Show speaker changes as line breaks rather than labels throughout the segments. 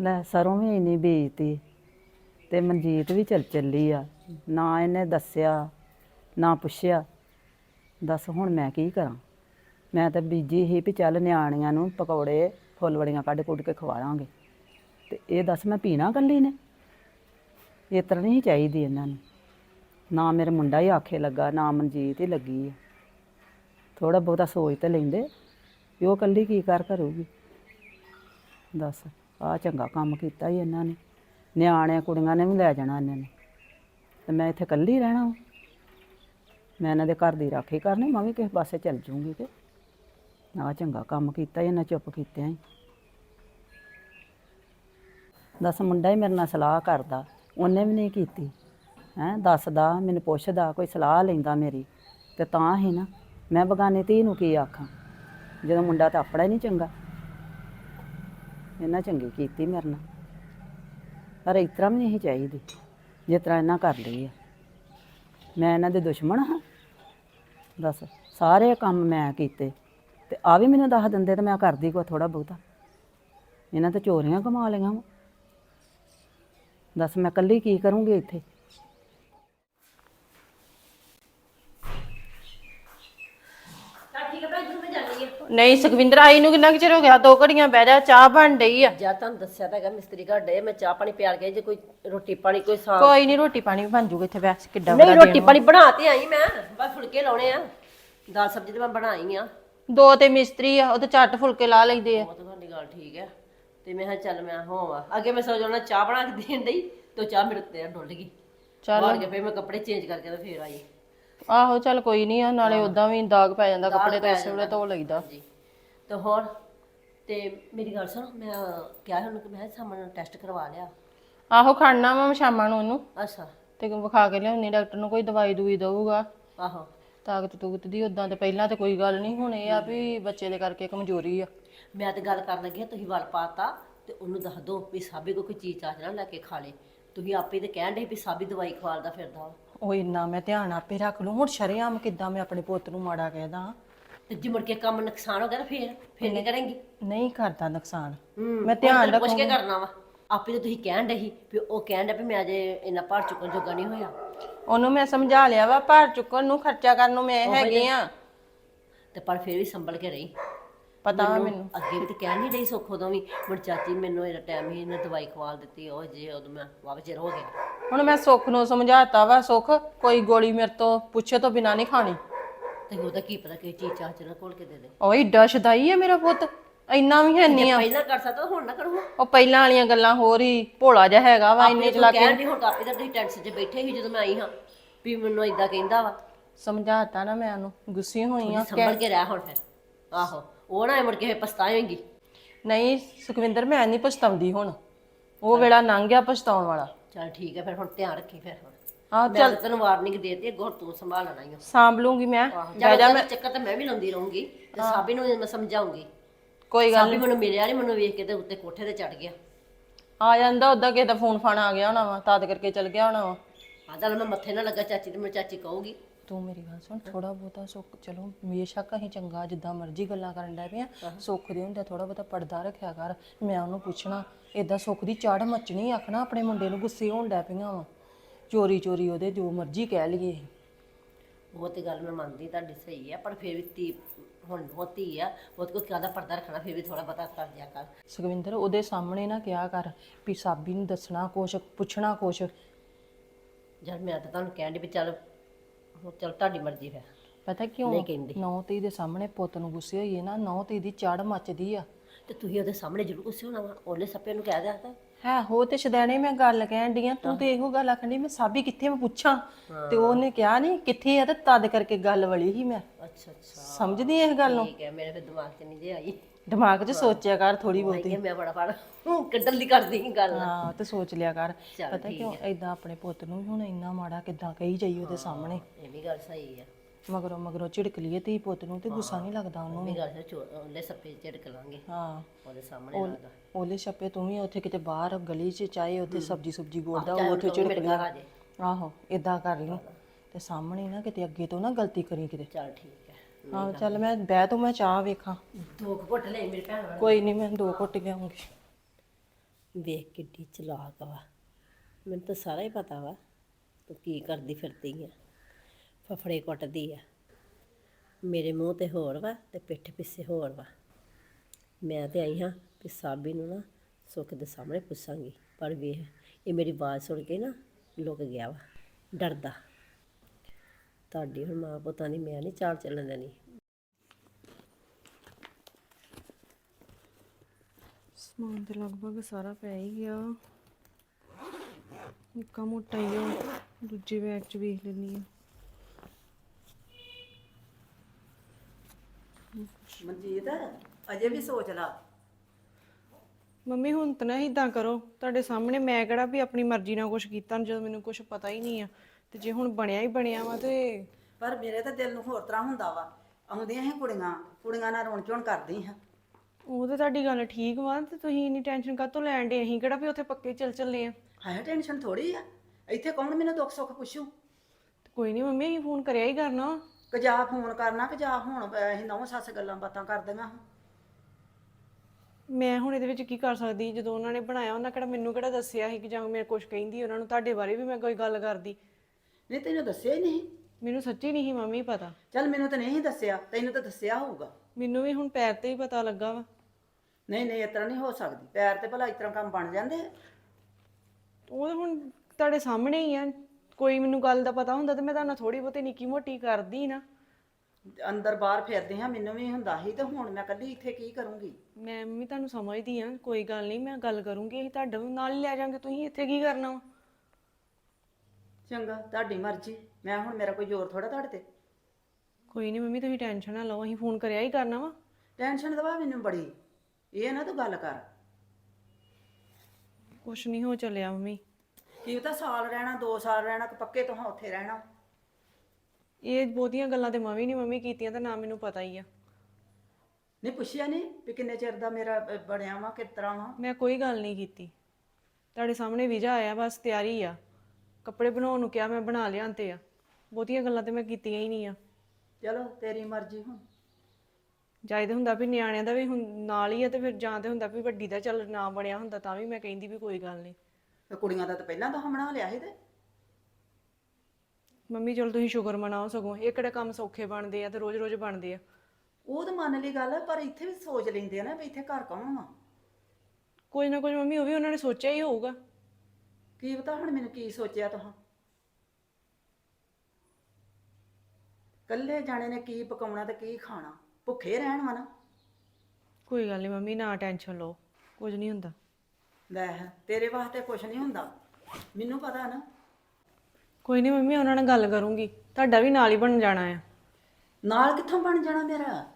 ਲੈ ਸਰੋਂ ਵੀ ਇੰਨੀ ਬੀਜਤੀ ਤੇ ਮਨਜੀਤ ਵੀ ਚੱਲ ਚੱਲੀ ਆ। ਨਾ ਇਹਨੇ ਦੱਸਿਆ, ਨਾ ਪੁੱਛਿਆ। ਦੱਸ ਹੁਣ ਮੈਂ ਕੀ ਕਰਾਂ? ਮੈਂ ਤਾਂ ਬੀਜੀ ਹੀ ਵੀ ਚੱਲ ਨਿਆਣਿਆਂ ਨੂੰ ਪਕੌੜੇ ਫੁੱਲਵੜੀਆਂ ਕੱਢ ਕੁੱਟ ਕੇ ਖਵਾਵਾਂਗੇ ਤੇ ਇਹ ਦੱਸ ਮੈਂ ਪੀਣਾ ਕੱਲੀ ਨੇ? ਇਸ ਤਰ੍ਹਾਂ ਨਹੀਂ ਚਾਹੀਦੀ ਇਹਨਾਂ ਨੂੰ। ਨਾ ਮੇਰੇ ਮੁੰਡਾ ਹੀ ਆਖੇ ਲੱਗਾ, ਨਾ ਮਨਜੀਤ ਹੀ ਲੱਗੀ ਆ। ਥੋੜਾ ਬਹੁਤਾ ਸੋਚ ਤੇ ਲੈਂਦੇ, ਵੀ ਉਹ ਕੱਲੀ ਕੀ ਕਰ ਕਰੂਗੀ? ਦੱਸ। ਆ ਚੰਗਾ ਕੰਮ ਕੀਤਾ ਹੀ ਇਹਨਾਂ ਨੇ। ਨਿਆਣਿਆਂ ਕੁੜੀਆਂ ਨੇ ਵੀ ਲੈ ਜਾਣਾ ਇਹਨਾਂ ਨੇ। ਤੇ ਮੈਂ ਇੱਥੇ ਇਕੱਲੀ ਰਹਿਣਾ ਵਾ। ਮੈਂ ਇਹਨਾਂ ਦੇ ਘਰ ਦੀ ਰਾਖੀ ਕਰਨੀ, ਮੈਂ ਵੀ ਕਿਸੇ ਪਾਸੇ ਚੱਲ ਜੂੰਗੀ ਤੇ। ਆ ਚੰਗਾ ਕੰਮ ਕੀਤਾ ਹੀ ਇਹਨਾਂ ਚੁੱਪ ਕੀਤਿਆਂ ਹੀ ਦੱਸ ਮੁੰਡਾ ਹੀ ਮੇਰੇ ਨਾਲ ਸਲਾਹ ਕਰਦਾ। ਉਹਨੇ ਵੀ ਨਹੀਂ ਕੀਤੀ। ਹੈਂ, ਦੱਸਦਾ, ਮੈਨੂੰ ਪੁੱਛਦਾ, ਕੋਈ ਸਲਾਹ ਲੈਂਦਾ ਮੇਰੀ। ਤੇ ਤਾਂ ਹੀ ਨਾ ਮੈਂ ਬਗਾਨੇ ਧੀ ਨੂੰ ਕੀ ਆਖਾਂ। ਜਦੋਂ ਮੁੰਡਾ ਤਾਂ ਆਪਣਾ ਹੀ ਨਹੀਂ ਚੰਗਾ। ਇਹਨਾਂ ਚੰਗੀ ਕੀਤੀ ਮੇਰੇ ਨਾਲ। ਪਰ ਇਸ ਤਰ੍ਹਾਂ ਵੀ ਨਹੀਂ ਸੀ ਚਾਹੀਦੀ, ਜਿਸ ਤਰ੍ਹਾਂ ਇਹਨਾਂ ਕਰ ਲਈ ਆ। ਮੈਂ ਇਹਨਾਂ ਦੇ ਦੁਸ਼ਮਣ ਹਾਂ। ਦੱਸ, ਸਾਰੇ ਕੰਮ ਮੈਂ ਕੀਤੇ ਤੇ ਆ ਵੀ ਮੈਨੂੰ ਦੱਸ ਦਿੰਦੇ ਤੇ ਮੈਂ ਕਰਦੀ ਕੋ ਥੋੜਾ ਬਹੁਤਾ। ਇਹਨਾਂ ਤੇ ਚੋਰੀਆਂ ਕਮਾ ਲਈਆਂ ਵਾ। ਦੱਸ, ਮੈਂ ਇਕੱਲੀ ਕੀ ਕਰੂੰਗੀ ਇੱਥੇ?
ਨਹੀਂ ਸੁਖਵਿੰਦਰ ਆਈ ਨੂੰ ਕਿੰਨਾ ਕੁ ਚਿਰ ਹੋ ਗਿਆ? ਦੋ ਘੜੀਆਂ ਬਹਿ ਜਾ ਚਾਹ ਬਣ ਡਈ ਆ।
ਜਾਂ ਤੁਹਾਨੂੰ ਦੱਸਿਆ ਤਾਂ ਹੈਗਾ ਮਿਸਤਰੀ ਘਰ ਡੇ ਮੈਂ ਚਾਹ ਪਾਣੀ ਪਿਆਲ ਕੇ ਜੇ ਕੋਈ ਰੋਟੀ ਪਾਣੀ ਕੋਈ ਸਾਂ
ਕੋਈ ਨਹੀਂ ਰੋਟੀ ਪਾਣੀ ਵੀ ਬਣ ਜੂਗਾ ਇੱਥੇ ਬੈਠ ਕਿੱਡਾ
ਨਹੀਂ ਰੋਟੀ ਪਾਣੀ ਬਣਾ ਤੇ ਆਈ ਮੈਂ ਬਸ ਫੁਲਕੇ ਲਾਉਣੇ ਆ। ਦਾਲ ਸਬਜ਼ੀ ਤੇ ਮੈਂ ਬਣਾਈ ਆ।
ਦੋ ਤੇ ਮਿਸਤਰੀ ਆ ਉਹ ਤੇ ਝੱਟ ਫੁਲਕੇ ਲਾ ਲੈਂਦੇ ਆ।
ਉਹ ਤਾਂ ਤੁਹਾਡੀ ਗੱਲ ਠੀਕ ਹੈ ਤੇ ਮੈਂ ਕਿਹਾ ਚੱਲ ਮੈਂ ਹੋਵਾਂ ਅੱਗੇ ਮੈਂ ਸੋਚ ਜਾਣਾ ਚਾਹ ਬਣਾ ਕੇ ਦੇਣ ਡਈ ਤੇ ਉਹ ਚਾਹ ਮੇਰੇ ਉੱਤੇ ਡੁੱਲ ਗਈ।
ਚੱਲ।
ਬਾਹਰ ਕੇ ਫੇਰ ਮੈਂ ਕੱਪੜੇ ਚੇਂਜ ਕਰਕੇ ਤੇ ਫੇਰ ਆਈ।
ਆਹੋ ਚੱਲ ਕੋਈ ਨਹੀਂ ਆ ਨਾਲੇ ਉਦਾਂ ਵੀ ਦਾਗ ਪੈ ਜਾਂਦਾ ਕੱਪੜੇ ਤਾਂ ਉਸੇ ਵੇਲੇ ਧੋ ਲਈਦਾ।
ਤੇ ਹੋਰ ਤੇ ਮੇਰੀ ਗੱਲ ਸੁਣ ਮੈਂ ਕਿਹਾ ਉਹਨੂੰ ਕਿ ਮੈਂ ਸਾਹਮਣੇ ਟੈਸਟ ਕਰਵਾ ਲਿਆ।
ਆਹੋ ਖੜਨਾ ਵਾ ਸ਼ਾਮਾਂ ਨੂੰ ਉਹਨੂੰ।
ਅੱਛਾ।
ਤੇ ਵਿਖਾ ਕੇ ਲਿਆਉਣੀ ਡਾਕਟਰ ਨੂੰ ਕੋਈ ਦਵਾਈ ਦੂਈ ਦਊਗਾ।
ਆਹੋ।
ਤਾਕਤ ਤੂਕਤ ਦੀ ਉਦਾਂ ਤੇ ਪਹਿਲਾਂ ਤੇ ਕੋਈ ਗੱਲ ਨਹੀਂ ਹੁਣ ਇਹ ਆ ਵੀ ਬੱਚੇ ਦੇ ਕਰਕੇ ਕਮਜ਼ੋਰੀ ਆ।
ਮੈਂ ਤੇ ਗੱਲ ਕਰਨ ਲੱਗੀ ਹਾਂ, ਤੁਸੀਂ ਵੱਲ ਪਾਤਾ ਤੇ ਉਹਨੂੰ ਦੱਸ ਦੋ ਵੀ ਸਾਬੀ ਕੋਈ ਚੀਜ਼ ਚਾਹ ਨਾ ਲੈ ਕੇ ਖਾ ਲੇ। ਤੁਸੀਂ ਆਪੇ ਤੇ ਕਹਿਣ ਦੇ ਵੀ ਸਾਬੀ ਦਵਾਈ ਖਵਾਲਦਾ ਫਿਰਦਾ ਵਾ।
ਉਹ ਇੰਨਾ ਮੈਂ ਧਿਆਨ ਆਪੇ ਰੱਖ ਲੂੰ ਹੁਣ ਸ਼ਰੇਆਮ ਕਿੱਦਾਂ ਮੈਂ ਆਪਣੇ ਪੁੱਤ ਨੂੰ ਮਾੜਾ ਕਹਿਦਾ?
ਤੇ ਜੇ ਮੁੜ ਕੇ ਕੰਮ ਨੁਕਸਾਨ ਹੋ ਗਿਆ ਤਾਂ ਫੇਰ ਫੇਰ ਕੀ ਕਰੇਂਗੀ?
ਨਹੀਂ ਕਰਦਾ ਨੁਕਸਾਨ।
ਹੂੰ,
ਮੈਂ ਧਿਆਨ
ਪੁੱਛ ਕੇ ਕਰਨਾ ਵਾ। ਆਪੇ ਤੇ ਤੁਸੀਂ ਕਹਿਣ ਸੀ ਵੀ ਉਹ ਕਹਿਣ ਦੇ ਵੀ ਮੈਂ ਅਜੇ ਇੰਨਾ ਭਾਰ ਚੁੱਕਣ ਜੋਗਾ ਨਹੀਂ ਹੋਇਆ।
ਉਹਨੂੰ ਮੈਂ ਸਮਝਾ ਲਿਆ ਵਾ ਭਾਰ ਚੁੱਕਣ ਨੂੰ ਖਰਚਾ ਕਰਨ ਨੂੰ ਮੈਂ ਹੈਗੀ ਆ।
ਤੇ ਪਰ ਫੇਰ ਵੀ ਸੰਭਲ ਕੇ ਰਹੀ।
ਪਤਾ ਮੈਨੂੰ
ਅੱਗੇ ਵੀ ਤੇ ਕਹਿ ਨਹੀਂ ਰਹੀ ਸੁੱਖ ਉਦੋਂ ਵੀ ਮੁੜ ਚਾਚੀ ਮੈਨੂੰ ਇਹਦਾ ਟਾਈਮ ਹੀ ਇਹਨੇ ਦਵਾਈ ਖਵਾਲ ਦਿੱਤੀ ਉਹ ਜੇ ਉਦੋਂ ਮੈਂ ਵਾਵਾ ਚਿਰ ਹੋ ਗਿਆ।
ਹੁਣ ਮੈਂ ਸੁੱਖ ਨੂੰ ਸਮਝਾਤਾ ਵਾ ਸੁੱਖ ਕੋਈ ਗੋਲੀ ਮੇਰੇ ਤੋਂ ਪੁੱਛੇ ਤੋਂ ਬਿਨਾ ਨਹੀਂ ਖਾਣੀ।
ਤੇ ਉਹਦਾ ਕੀ ਪਤਾ ਕਿ ਚੀਜ਼ ਚਾਹ ਚ ਨਾ ਖੋਲ ਕੇ ਦੇ ਦੇ।
ਉਹ ਏਡਾ ਸ਼ਦਾਈ ਆ ਮੇਰਾ ਪੁੱਤ ਇੰਨਾ ਵੀ ਹੈ ਨਹੀਂ ਆ।
ਪਹਿਲਾਂ ਕਰ ਸਕਦਾ ਹੁਣ ਨਾ ਕਰੋ।
ਉਹ ਪਹਿਲਾਂ ਵਾਲੀਆਂ ਗੱਲਾਂ ਹੋਰ ਹੀ ਭੋਲਾ ਜਿਹਾ ਹੈਗਾ ਵਾ ਇੰਨੇ
ਕਹਿਣ ਦੀ ਹੁਣ ਤਾਂ ਆਪੇ ਤਾਂ ਤੁਸੀਂ ਟੈਂਸ਼ਨ 'ਚ ਬੈਠੇ ਸੀ ਜਦੋਂ ਮੈਂ ਆਈ ਹਾਂ ਵੀ ਮੈਨੂੰ ਇਦਾਂ ਕਹਿੰਦਾ ਵਾ।
ਸਮਝਾਤਾ ਨਾ ਮੈਂ ਉਹਨੂੰ ਗੁੱਸੇ ਹੋਈ ਆ
ਸੰਭਲ ਕੇ ਰਹਿ ਹੁਣ ਫਿਰ। ਆਹੋ। ਉਹ ਨਾ ਮੁੜ ਕੇ ਫਿਰ ਪਛਤਾਏਂਗੀ।
ਨਹੀਂ ਸੁਖਵਿੰਦਰ ਮੈਂ ਨਹੀਂ ਪਛਤਾਉਂਦੀ ਹੁਣ। ਉਹ ਵੇਲਾ ਲੰਘ ਗਿਆ ਪਛਤਾਉਣ ਵਾਲਾ।
ਚਲ ਠੀਕ ਹੈ ਫਿਰ ਹੁਣ ਧਿਆਨ ਰੱਖੀ ਫਿਰ ਹੁਣ।
ਆ
ਮੈਂ ਤਾਂ ਤੈਨੂੰ ਵਾਰਨਿੰਗ ਦੇਤੀ ਹੁਣ ਤੂੰ ਸੰਭਾਲਣਾ ਹੀ ਆ
ਸਾਂਭ ਲੂੰਗੀ ਮੈਂ।
ਜਾਂ ਜਾ ਮੈਂ। ਚੱਕਰ ਤਾਂ ਮੈਂ ਵੀ ਲਾਉਂਦੀ ਰਹੂੰਗੀ ਤੇ ਸਾਬੀ ਨੂੰ ਮੈਂ ਸਮਝਾਉਂਗੀ।
ਕੋਈ ਗੱਲ
ਸਾਬੀ ਮੈਨੂੰ ਮਿਲਿਆ ਨਹੀਂ ਮੈਨੂੰ ਵੇਖ ਕੇ ਤੇ ਉੱਤੇ ਕੋਠੇ ਤੇ ਚੜ ਗਿਆ।
ਆ ਜਾਂਦਾ ਉਦਾਂ ਕਿਸੇ ਦਾ ਫੋਨ ਫਾਨ ਆ ਗਿਆ ਹੋਣਾ ਵਾ ਤਦ ਕਰਕੇ ਚਲ ਗਿਆ ਹੋਣਾ ਵਾ।
ਆ ਚੱਲ ਮੈਂ ਮੱਥੇ ਨਾ ਲੱਗਾ ਚਾਚੀ ਤੇ ਮੈਂ ਚਾਚੀ ਕਹੂਗੀ।
ਤੂੰ ਮੇਰੀ ਗੱਲ ਸੁਣ ਥੋੜਾ ਬਹੁਤਾ ਸੁੱਖ ਚਲੋ ਬੇਸ਼ੱਕ ਅਸੀਂ ਚੰਗਾ ਜਿੱਦਾਂ ਮਰਜ਼ੀ ਗੱਲਾਂ ਕਰਨ ਪਏ ਆ ਸੁੱਖ ਦੇ ਹੁੰਦਾ ਥੋੜਾ ਬਹੁਤਾ ਪਰਦਾ ਰੱਖਿਆ ਕਰ ਮੈਂ ਉਹਨੂੰ ਪੁੱਛਣਾ ਏਦਾਂ ਸੁੱਖ ਦੀ ਚੜ ਮੱਚਣੀ ਆਖਣਾ ਆਪਣੇ ਮੁੰਡੇ ਨੂੰ ਗੁੱਸੇ ਹੋਣ ਡੈ ਪਈਆਂ ਵਾ ਚੋਰੀ ਚੋਰੀ ਉਹਦੇ ਜੋ ਮਰਜ਼ੀ ਕਹਿ ਲਈਏ।
ਉਹ ਤੇ ਗੱਲ ਮੈਂ ਮੰਨਦੀ ਤੁਹਾਡੀ ਸਹੀ ਹੈ ਪਰ ਫਿਰ ਵੀ ਤੀ ਹੁਣ ਹੋਤੀ ਆ ਉਹਦੇ ਕੋਲ ਕਾਹਦਾ ਪਰਦਾ ਰੱਖਣਾ ਫਿਰ ਵੀ ਥੋੜਾ ਪਤਾ ਕਰ ਦਿਆ ਕਰ।
ਸੁਖਵਿੰਦਰ ਉਹਦੇ ਸਾਹਮਣੇ ਨਾ ਕਿਹਾ ਕਰ ਵੀ ਸਾਬੀ ਨੂੰ ਦੱਸਣਾ ਕੁਛ ਪੁੱਛਣਾ ਕੁਛ।
ਜਦ ਮੈਂ ਤਾਂ ਤੁਹਾਨੂੰ ਕਹਿਣ ਦੀ ਵੀ ਚੱਲ ਹੁਣ ਚੱਲ ਤੁਹਾਡੀ ਮਰਜ਼ੀ ਫਿਰ।
ਪਤਾ ਕਿਉਂ?
ਕਹਿੰਦੀ।
ਨੌ ਤੀ ਦੇ ਸਾਹਮਣੇ ਪੁੱਤ ਨੂੰ ਗੁੱਸੇ ਹੋਈਏ ਨਾ ਨੌ ਤੀ ਦੀ ਚੜ ਮੱਚਦੀ ਆ।
ਤੇ ਤੁਸੀਂ ਉਹਦੇ ਸਾਹਮਣੇ ਜ਼ਰੂਰ ਗੁੱਸੇ ਹੋਣਾ ਵਾ ਉਹਨੇ ਸੱਪੇ ਨੂੰ ਕਹਿ ਦਿਆ ਤਾਂ
ਹੈ ਹੋ ਤੇ ਸ਼ਦੈਣੇ ਮੈਂ ਗੱਲ ਕਹਿਣ ਡਈ ਆ ਤੂੰ ਤੇ ਇਹੋ ਗੱਲ ਆਖਣ ਡਈ ਮੈਂ ਸਾਬੀ ਕਿੱਥੇ ਮੈਂ ਪੁੱਛਾਂ? ਤੇ ਉਹਨੇ ਕਿਹਾ ਨਹੀਂ ਕਿੱਥੇ ਆ? ਤੇ ਤਦ ਕਰਕੇ ਗੱਲ ਵਲੀ ਹੀ ਮੈਂ।
ਅੱਛਾ ਅੱਛਾ।
ਸਮਝਦੀ ਇਸ ਗੱਲ ਨੂੰ?
ਠੀਕ ਹੈ ਮੇਰੇ ਫਿਰ ਦਿਮਾਗ 'ਚ ਨਹੀਂ ਜੇ ਆਈ।
ਦਿਮਾਗ 'ਚ ਸੋਚਿਆ ਕਰ ਥੋੜੀ ਬਹੁਤੀ।
ਮੈਂ ਬੜਾ ਫੜ ਕੱਢਣ ਦੀ ਕਰਦੀ ਸੀ ਗੱਲ।
ਹਾਂ ਤੇ ਸੋਚ ਲਿਆ ਕਰ।
ਚੱਲ
ਪਤਾ ਕਿਉਂ ਐਦਾਂ ਆਪਣੇ ਪੁੱਤ ਨੂੰ ਵੀ ਹੁਣ ਇੰਨਾ ਮਾੜਾ ਕਿੱਦਾਂ ਕਹੀ ਜਾਈ ਉਹਦੇ ਸਾਹਮਣੇ।
ਇਹ ਵੀ ਗੱਲ ਸਹੀ ਹੈ
ਮਗਰੋਂ ਮਗਰੋਂ ਝਿੜਕ ਲਈਏ ਤੇ ਪੁੱਤ ਨੂੰ ਤੇ ਗੁੱਸਾ ਨਹੀਂ ਲੱਗਦਾ ਉਹਨੂੰ।
ਇਹ ਗੱਲ ਉਹਨੇ ਸੱਪੇ ਝੜਕ ਲਾਂਗੇ।
ਹਾਂ।
ਉਹਦੇ ਸਾਹਮਣੇ ਲੱਗਦਾ।
ਉਹਲੇ ਛੱਪੇ ਤੂੰ ਵੀ ਉੱਥੇ ਕਿਤੇ ਬਾਹਰ ਗਲੀ 'ਚ ਚਾਹੇ ਉੱਥੇ ਸਬਜੀ ਸੁਬਜੀ ਗੋੜਦਾ ਉਹ ਉੱਥੇ ਝਿੜਕ
ਆ ਜੇ।
ਆਹੋ ਇਦਾਂ ਕਰ ਲਈ। ਤੇ ਸਾਹਮਣੇ ਨਾ ਕਿਤੇ ਅੱਗੇ ਤੋਂ ਨਾ ਗਲਤੀ ਕਰੀ ਕਿਤੇ।
ਚੱਲ ਠੀਕ ਹੈ
ਹਾਂ ਚੱਲ ਮੈਂ ਬਹਿ ਤੋਂ ਮੈਂ ਚਾਹ ਵੇਖਾਂ।
ਦੋ ਕੁ ਘੁੱਟ ਲੈ ਮੇਰੀ ਭੈਣ ਵਾਲਾ।
ਕੋਈ ਨਹੀਂ ਮੈਂ ਦੋ ਘੁੱਟ ਲਿਆਉਂਗੀ।
ਵੇਖ ਕਿੱਡੀ ਚਲਾਕ ਵਾ। ਮੈਨੂੰ ਤਾਂ ਸਾਰਾ ਹੀ ਪਤਾ ਵਾ ਤੂੰ ਕੀ ਕਰਦੀ ਫਿਰਦੀ ਆ। ਫਫੜੇ ਕੁੱਟਦੀ ਆ। ਮੇਰੇ ਮੂੰਹ ਤੇ ਹੋਰ ਵਾ ਤੇ ਪਿੱਠ ਪਿੱਛੇ ਹੋਰ ਵਾ। ਮੈਂ ਤੇ ਆਈ ਹਾਂ ਕਿ ਸਾਬੀ ਨੂੰ ਨਾ ਸੁੱਖ ਦੇ ਸਾਹਮਣੇ ਪੁੱਛਾਂਗੀ। ਪਰ ਵੇਖ ਇਹ ਮੇਰੀ ਆਵਾਜ਼ ਸੁਣ ਕੇ ਨਾ ਲੁਕ ਗਿਆ ਵਾ। ਡਰਦਾ। ਤੁਹਾਡੀ ਹੁਣ ਮਾਂ ਪੁੱਤਾਂ ਦੀ ਮੈਂ ਨਹੀਂ ਚਾਲ ਚੱਲਣ ਦੇਣੀ।
ਸਮਾਨ ਤੇ ਲਗਭਗ ਸਾਰਾ ਪੈ ਹੀ ਗਿਆ। ਨਿੱਕਾ ਮੋਟਾ ਹੀ ਆ ਦੂਜੇ ਬੈਗ 'ਚ ਵੇਖ ਲੈਣੀ ਆ।
ਮਨਜੀਤ ਅਜੇ ਵੀ ਸੋਚ ਲਾ।
ਮੰਮੀ ਹੁਣ ਤਾਂ ਨਾ ਇਦਾਂ ਕਰੋ ਤੁਹਾਡੇ ਸਾਹਮਣੇ ਮੈਂ ਕਿਹੜਾ ਵੀ ਆਪਣੀ ਮਰਜ਼ੀ ਨਾਲ ਕੁਝ ਕੀਤਾ ਜਦੋਂ ਮੈਨੂੰ ਕੁਝ ਪਤਾ ਹੀ ਨਹੀਂ ਆ। ਤੇ ਜੇ ਹੁਣ ਬਣਿਆ ਹੀ ਬਣਿਆ ਵਾ ਤੇ
ਪਰ ਮੇਰੇ ਤਾਂ ਦਿਲ ਨੂੰ ਹੋਰ ਤਰ੍ਹਾਂ ਹੁੰਦਾ ਵਾ। ਆਉਂਦੀਆਂ ਸੀ ਕੁੜੀਆਂ ਕੁੜੀਆਂ ਨਾਲ ਰੋਣ ਚੋਣ ਕਰਦੀ ਹਾਂ।
ਉਹ ਤਾਂ ਤੁਹਾਡੀ ਗੱਲ ਠੀਕ ਵਾ ਤੇ ਤੁਸੀਂ ਇੰਨੀ ਟੈਨਸ਼ਨ ਕਾਹਤੋਂ ਲੈਣ ਦੇ ਅਸੀਂ? ਕਿਹੜਾ ਵੀ ਉੱਥੇ ਪੱਕੇ ਚੱਲ ਚੱਲੇ ਆ।
ਹੈ ਟੈਨਸ਼ਨ ਥੋੜੀ ਆ। ਇੱਥੇ ਕੌਣ ਮੈਨੂੰ ਦੁੱਖ ਸੁੱਖ ਪੁੱਛੂ?
ਤੇ ਕੋਈ ਨਹੀਂ ਮੰਮੀ ਅਸੀਂ ਫੋਨ ਕਰਿਆ ਹੀ ਕਰਨਾ। ਵਾ।
ਕਿ ਜਾ ਫੋਨ ਕਰਨਾ ਕਿ ਜਾ ਹੁਣ ਅਸੀਂ ਨੌ ਸੱਸ ਗੱਲਾਂ ਬਾਤਾਂ ਕਰਦੀਆਂ ਹਾਂ।
ਮੈਂ ਹੁਣ ਇਹਦੇ ਵਿੱਚ ਕੀ ਕਰ ਸਕਦੀ? ਜਦੋਂ ਉਹਨਾਂ ਨੇ ਬਣਾਇਆ ਉਹਨਾਂ ਕਿਹੜਾ ਮੈਨੂੰ ਕਿਹੜਾ ਦੱਸਿਆ ਸੀ ਕਿ ਜਾਂ ਮੈਂ ਕੁਝ ਕਹਿੰਦੀ ਉਹਨਾਂ ਨੂੰ ਤੁਹਾਡੇ ਬਾਰੇ ਵੀ ਮੈਂ ਕੋਈ ਗੱਲ ਕਰਦੀ।
ਨਹੀਂ ਤੈਨੂੰ ਦੱਸਿਆ ਹੀ ਨਹੀਂ।
ਮੈਨੂੰ ਸੱਚੀ ਨਹੀਂ ਸੀ ਮੰਮੀ ਪਤਾ।
ਚੱਲ ਮੈਨੂੰ ਤਾਂ ਨਹੀਂ ਦੱਸਿਆ ਤੈਨੂੰ ਤਾਂ ਦੱਸਿਆ ਹੋਊਗਾ।
ਮੈਨੂੰ ਵੀ ਹੁਣ ਪੈਰ ਤੇ ਹੀ ਪਤਾ ਲੱਗਾ ਵਾ।
ਨਹੀਂ ਨਹੀਂ ਇਸ ਤਰ੍ਹਾਂ ਨਹੀਂ ਹੋ ਸਕਦੀ। ਪੈਰ ਤੇ ਭਲਾ ਇਸ ਤਰ੍ਹਾਂ ਕੰਮ ਬਣ ਜਾਂਦੇ ਆ।
ਉਹ ਤਾਂ ਹੁਣ ਤੁਹਾਡੇ ਸਾਹਮਣੇ ਹੀ ਆ। ਕੋਈ ਮੈਨੂੰ ਗੱਲ ਦਾ ਪਤਾ ਹੁੰਦਾ ਤੇ ਮੈਂ ਤੁਹਾਨੂੰ ਥੋੜੀ ਬਹੁਤੀ ਨਿੱਕੀ ਮੋਟੀ ਕਰਦੀ ਨਾ।
ਅੰਦਰ ਬਾਹਰ ਫਿਰਦੇ ਹਾਂ ਮੈਨੂੰ ਵੀ ਹੁੰਦਾ ਸੀ ਤੇ ਹੁਣ ਮੈਂ ਕੱਲੀ ਇੱਥੇ ਕੀ ਕਰੂੰਗੀ?
ਮੈਂ ਮੰਮੀ ਤੁਹਾਨੂੰ ਸਮਝਦੀ ਆ ਕੋਈ ਗੱਲ ਨਹੀਂ ਮੈਂ ਗੱਲ ਕਰੂੰਗੀ ਅਸੀਂ ਤੁਹਾਡੇ ਨਾਲ ਹੀ ਲੈ ਜਾਾਂਗੇ ਤੁਸੀਂ ਇੱਥੇ ਕੀ ਕਰਨਾ ਵਾ?
ਚੰਗਾ ਤੁਹਾਡੀ ਮਰਜ਼ੀ। ਮੈਂ ਹੁਣ ਮੇਰਾ ਕੋਈ ਜ਼ੋਰ ਥੋੜਾ ਤੁਹਾਡੇ ਤੇ।
ਕੋਈ ਨਹੀਂ ਮੰਮੀ ਤੁਸੀਂ ਟੈਨਸ਼ਨ ਨਾ ਲਓ ਅਸੀਂ ਫੋਨ ਕਰਿਆ ਹੀ ਕਰਨਾ ਵਾ।
ਟੈਨਸ਼ਨ ਦਵਾ ਮੈਨੂੰ ਬੜੀ। ਇਹ ਨਾ ਤੂੰ ਗੱਲ ਕਰ।
ਕੁਛ ਨਹੀਂ ਹੋ ਚੱਲਿਆ ਮੰਮੀ।
ਕੀ ਪਤਾ ਸਾਲ ਰਹਿਣਾ 2 ਸਾਲ ਰਹਿਣਾ ਕਿ ਪੱਕੇ ਤੋਂ ਉੱਥੇ ਰਹਿਣਾ।
ਇਹ ਬਹੁਤੀਆਂ ਗੱਲਾਂ ਤੇ ਮੈਂ ਵੀ ਨਹੀਂ ਮੰਮੀ ਕੀਤੀਆਂ ਤਾਂ ਨਾ ਮੈਨੂੰ ਪਤਾ ਹੀ ਆ।
ਨਹੀਂ ਪੁੱਛਿਆ ਨਹੀਂ ਵੀ ਕਿੰਨੇ ਚਿਰ ਦਾ ਮੇਰਾ ਅ, ਬਣਿਆ ਵਾ ਕਿਸ ਤਰ੍ਹਾਂ ਵਾ?
ਮੈਂ ਕੋਈ ਗੱਲ ਨਹੀਂ ਕੀਤੀ। ਤੁਹਾਡੇ ਸਾਹਮਣੇ ਵੀਜ਼ਾ ਆਇਆ ਬਸ ਤਿਆਰੀ ਆ। ਕੱਪੜੇ ਬਣਾਉਣ ਨੂੰ ਕਿਹਾ ਮੈਂ ਬਣਾ ਲਿਆਂਤੇ ਆ। ਬਹੁਤੀਆਂ ਗੱਲਾਂ ਤੇ ਮੈਂ ਕੀਤੀਆਂ ਹੀ ਨਹੀਂ ਆ।
ਚਲੋ ਤੇਰੀ ਮਰਜ਼ੀ ਹੁਣ।
ਜਾਇਦ ਹੁੰਦਾ ਵੀ ਨਿਆਣਿਆਂ ਦਾ ਵੀ ਹੁਣ ਨਾਲ ਹੀ ਆ ਤੇ ਫਿਰ ਜਾਂ ਤੇ ਹੁੰਦਾ ਵੀ ਵੱਡੀ ਦਾ ਚੱਲ ਨਾ ਬਣਿਆ ਹੁੰਦਾ ਤਾਂ ਵੀ ਮੈਂ ਕਹਿੰਦੀ ਵੀ ਕੋਈ ਗੱਲ ਨਹੀਂ।
ਤੇ ਕੁੜੀਆਂ ਦਾ ਤਾਂ ਪਹਿਲਾਂ ਤਾਂ ਬਣਾ ਲਿਆ ਸੀ ਤੇ।
ਮੰਮੀ ਚਲ ਤੁਸੀਂ ਸ਼ੁਕਰ ਮਨਾਓ ਸਗੋਂ। ਇਹ ਕਿਹੜੇ ਕੰਮ ਸੌਖੇ ਬਣਦੇ ਆ ਤੇ ਰੋਜ਼-ਰੋਜ਼ ਬਣਦੇ ਆ।
ਉਹ ਤਾਂ ਮੰਨ ਲਈ ਗੱਲ ਪਰ ਇੱਥੇ ਵੀ ਸੋਚ ਲੈਂਦੇ ਆ ਨਾ ਵੀ ਇੱਥੇ ਘਰ ਕੌਣ ਵਾ
ਕੋਈ ਨਾ ਕੋਈ ਮੰਮੀ ਉਹ ਵੀ ਉਹਨਾਂ ਨੇ ਸੋਚਿਆ ਹੀ ਹੋਊਗਾ।
ਕੀ ਪਤਾ ਹੁਣ ਮੈਨੂੰ ਕੀ ਸੋਚਿਆ ਤੁਹਾਂ? ਕੱਲੇ ਜਾਣੇ ਨੇ ਕੀ ਪਕਾਉਣਾ ਤੇ ਕੀ ਖਾਣਾ? ਭੁੱਖੇ ਰਹਿਣ ਵਾ ਨਾ
ਕੋਈ ਗੱਲ ਨਹੀਂ ਮੰਮੀ ਨਾ ਟੈਨਸ਼ਨ ਲਓ ਕੁਝ ਨਹੀਂ ਹੁੰਦਾ।
ਲੈ ਤੇਰੇ ਵਾਸਤੇ ਕੁਝ ਨਹੀਂ ਹੁੰਦਾ। ਮੈਨੂੰ ਪਤਾ ਨਾ।
ਕੋਈ ਨਹੀਂ ਮੰਮੀ ਉਹਨਾਂ ਨਾਲ ਗੱਲ ਕਰੂੰਗੀ। ਤੁਹਾਡਾ ਵੀ ਨਾਲ ਹੀ ਬਣ ਜਾਣਾ ਆ।
ਨਾਲ ਕਿੱਥੋਂ ਬਣ ਜਾਣਾ ਮੇਰਾ?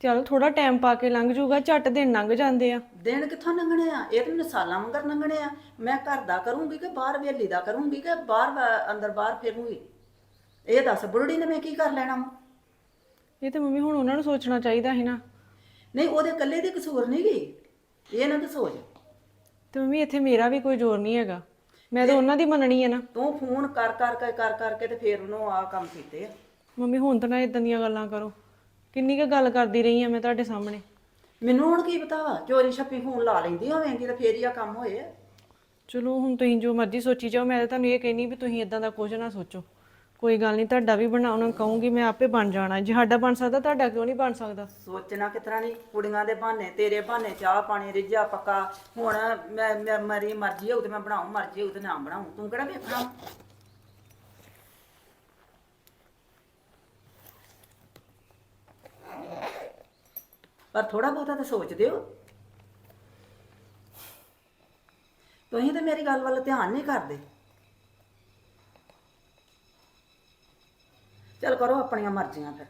ਚਲ ਥੋੜਾ ਟਾਈਮ ਪਾ ਕੇ ਲੰਘ ਜਾਊਗਾ ਝੱਟ ਦਿਨ ਲੰਘ ਜਾਂਦੇ ਆ।
ਦਿਨ ਕਿੱਥੋਂ ਲੰਘਣੇ ਆ? ਇਹ ਤਾਂ ਮੈਨੂੰ ਸਾਲਾਂ ਮੰਗਰ ਲੰਘਣੇ ਆ। ਮੈਂ ਘਰ ਦਾ ਕਰੂੰਗੀ ਕਿ ਬਾਹਰ ਵੇਲੀ ਦਾ ਕਰੂੰਗੀ ਕਿ ਬਾਹਰ ਵਾ- ਅੰਦਰ ਬਾਹਰ ਫਿਰੂੰਗੀ? ਇਹ ਦੱਸ ਬੁਰੜੀ ਨੇ ਮੈਂ ਕੀ ਕਰ ਲੈਣਾ ਵਾ?
ਇਹ ਤੇ ਮੰਮੀ ਹੁਣ ਉਹਨਾਂ ਨੂੰ ਸੋਚਣਾ ਚਾਹੀਦਾ ਸੀ ਨਾ।
ਨਹੀਂ ਉਹਦੇ ਇਕੱਲੇ ਦੇ ਕਸੂਰ ਨਹੀਂ ਗਈ ਇਹ ਨਾ ਤੂੰ ਸੋਚ
ਤੇ ਮੰਮੀ ਇੱਥੇ ਮੇਰਾ ਵੀ ਕੋਈ ਜ਼ੋਰ ਨਹੀਂ ਹੈਗਾ। ਮੈਂ ਤਾਂ ਉਹਨਾਂ ਦੀ ਮੰਨਣੀ ਹੈ ਨਾ।
ਤੂੰ ਫੋਨ ਕਰ ਕਰ ਕੇ ਕਰ ਕਰਕੇ ਤੇ ਫੇਰ ਉਹਨੂੰ ਆ ਕੰਮ ਕੀਤੇ ਆ।
ਮੰਮੀ ਹੁਣ ਤਾਂ ਨਾ ਇਦਾਂ ਦੀਆਂ ਗੱਲਾਂ ਕਰੋ। ਕਿੰਨੀ ਕੁ ਗੱਲ ਕਰਦੀ ਰਹੀ ਆ ਮੈਂ ਤੁਹਾਡੇ ਸਾਹਮਣੇ?
ਮੈਨੂੰ ਹੁਣ ਕੀ ਪਤਾ ਵਾ ਚੋਰੀ ਛੱਪੀ ਫੋਨ ਲਾ ਲੈਂਦੀ ਹੋਵੇਂਗੀ ਤੇ ਫੇਰ ਹੀ ਆ ਕੰਮ ਹੋਏ ਆ।
ਚਲੋ ਹੁਣ ਤੁਸੀਂ ਜੋ ਮਰਜ਼ੀ ਸੋਚੀ ਜਾਓ ਮੈਂ ਤਾਂ ਤੁਹਾਨੂੰ ਇਹ ਕਹਿੰਨੀ ਵੀ ਤੁਸੀਂ ਇਦਾਂ ਦਾ ਕੁਝ ਨਾ ਸੋਚੋ। ਕੋਈ ਗੱਲ ਨਹੀਂ ਤੁਹਾਡਾ ਵੀ ਬਣਾਉਣਾ ਕਹੂੰਗੀ ਮੈਂ ਆਪੇ ਬਣ ਜਾਣਾ। ਜੇ ਸਾਡਾ ਬਣ ਸਕਦਾ ਤੁਹਾਡਾ ਕਿਉਂ ਨਹੀਂ ਬਣ ਸਕਦਾ?
ਸੋਚਣਾ ਕਿਤਨਾ ਨਹੀਂ ਕੁੜੀਆਂ ਦੇ ਬਹਾਨੇ ਤੇਰੇ ਬਹਾਨੇ ਚਾਹ ਪਾਣੀ ਰਿੱਝਾ ਪੱਕਾ। ਹੁਣ ਮੈਂ ਮੈਂ- ਮੇਰੀ ਮਰਜ਼ੀ ਹੋਊ ਤੇ ਮੈਂ ਬਣਾਉਂ ਮਰਜ਼ੀ ਹੋਊ ਤੇ ਨਾ ਬਣਾਉਂ ਤੂੰ ਕਿਹੜਾ ਵੇਖਣਾ? ਪਰ ਥੋੜਾ ਬਹੁਤਾ ਤਾਂ ਸੋਚਦੇ ਹੋ ਤੁਸੀਂ ਤਾਂ ਮੇਰੀ ਗੱਲ ਵੱਲ ਧਿਆਨ ਨਹੀਂ ਕਰਦੇ। ਚਲ ਕਰੋ ਆਪਣੀਆਂ ਮਰਜ਼ੀਆਂ ਫਿਰ।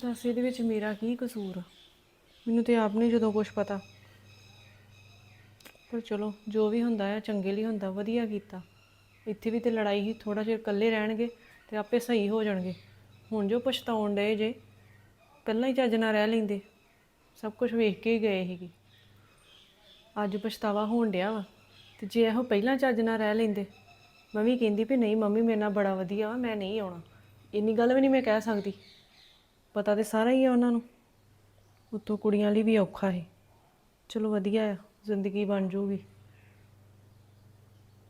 ਦੱਸ ਇਹਦੇ ਵਿੱਚ ਮੇਰਾ ਕੀ ਕਸੂਰ ਆ? ਮੈਨੂੰ ਤੇ ਆਪ ਨਹੀਂ ਜਦੋਂ ਕੁਝ ਪਤਾ। ਪਰ ਚਲੋ, ਜੋ ਵੀ ਹੁੰਦਾ ਹੈ ਚੰਗੇ ਲਈ ਹੁੰਦਾ, ਵਧੀਆ ਕੀਤਾ। ਇੱਥੇ ਵੀ ਤੇ ਲੜਾਈ ਹੀ ਥੋੜਾ ਜਿਹਾ ਇਕੱਲੇ ਰਹਿਣਗੇ। ਤੇ ਆਪੇ ਸਹੀ ਹੋ ਜਾਣਗੇ। ਹੁਣ ਜੋ ਪਛਤਾਉਣ ਡਏ ਜੇ, ਪਹਿਲਾਂ ਹੀ ਚੱਜ ਨਾਲ ਰਹਿ ਲੈਂਦੇ। ਸਭ ਕੁਝ ਵੇਖ ਕੇ ਹੀ ਗਏ ਸੀਗੇ। ਅੱਜ ਪਛਤਾਵਾ ਹੋਣ ਡਿਆ ਵਾ। ਤੇ ਜੇ ਇਹੋ ਪਹਿਲਾਂ ਚੱਜ ਨਾਲ ਰਹਿ ਲੈਂਦੇ ਮੰਮੀ ਕਹਿੰਦੀ ਵੀ ਨਹੀਂ, ਮੰਮੀ ਮੇਰੇ ਨਾਲ ਬੜਾ ਵਧੀਆ ਵਾ, ਮੈਂ ਨਹੀਂ ਆਉਣਾ। ਇੰਨੀ ਗੱਲ ਵੀ ਨਹੀਂ ਮੈਂ ਕਹਿ ਸਕਦੀ। ਪਤਾ ਤੇ ਸਾਰਾ ਹੀ ਆ ਉਹਨਾਂ ਨੂੰ। ਉੱਤੋਂ ਕੁੜੀਆਂ ਲਈ ਵੀ ਔਖਾ ਹੈ ਚਲੋ ਵਧੀਆ ਆ, ਜ਼ਿੰਦਗੀ ਬਣ ਜੂਗੀ।